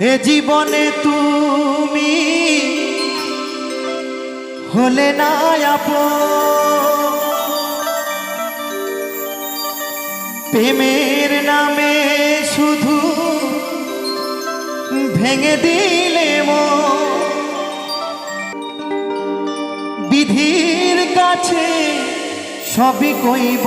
এ জীবনে তুমি হলে না প্রেমের নামে শুধু ভেঙে দিলে। বিধির কাছে সবই কইব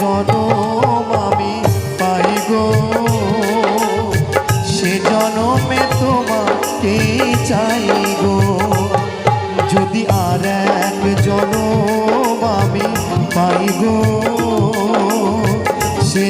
জনম আমি পাই সে জনমে তোমাকে চাই যদি আর এক জনম আমি পাই গো, সে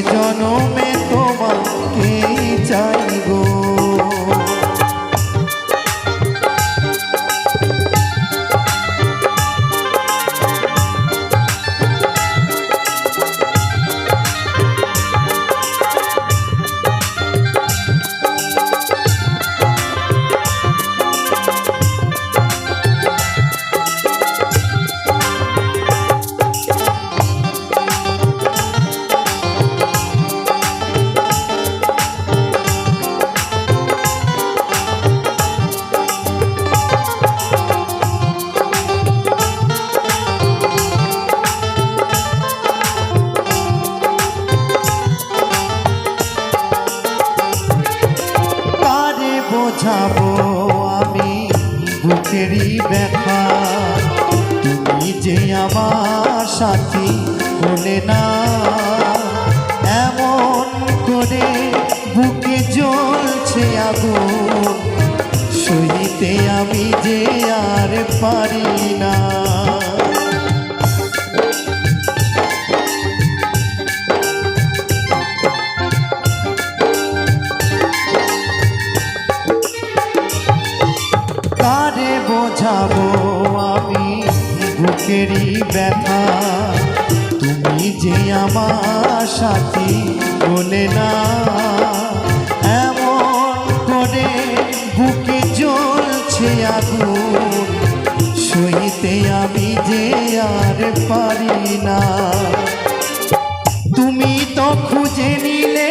বুকেরই ব্যথা। তুমি যে আমার সাথী বলে না। এমন করে বুকে জ্বলছে আগুন। সইতে আমি যে আর পারি না। বোঝাবো আমি বুকেরই ব্যথা। তুমি যে আমার সাথী বলে না। এমন করে বুকে জ্বলছে আগুন। সইতে আমি যে আর পারি না। তুমি তো খুঁজে নিলে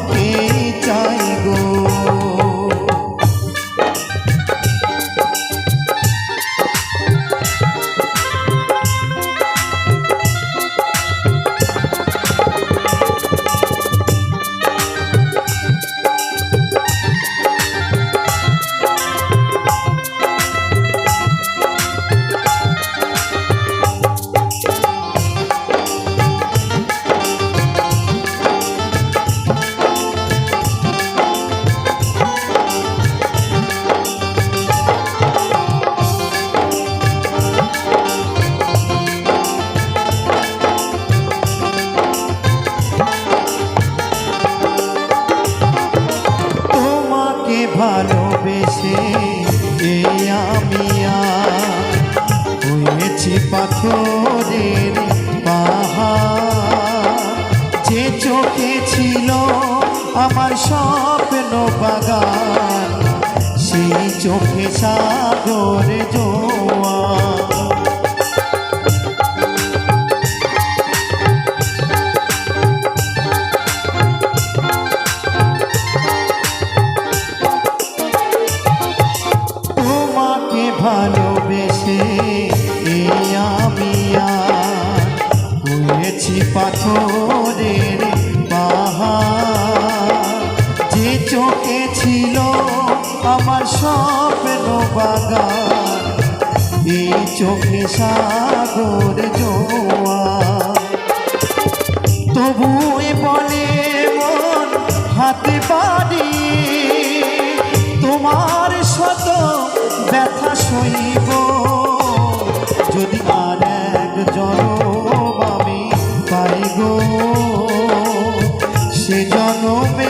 ভালোবেসে এই আমি আর হয়েছি পাথরের পাহাড়। যে চোখে ছিল আমার স্বপ্ন বাগান, সেই চোখে সাগর জোয়া আমার স্বপ্ন বাগান। এই চোখে সাগর জোয়া তবুই বলে মন, হাতে বাড়িয়ে তোমার শত ব্যথা সইব। যদি আর এক জনম আমি পাই সে জনমে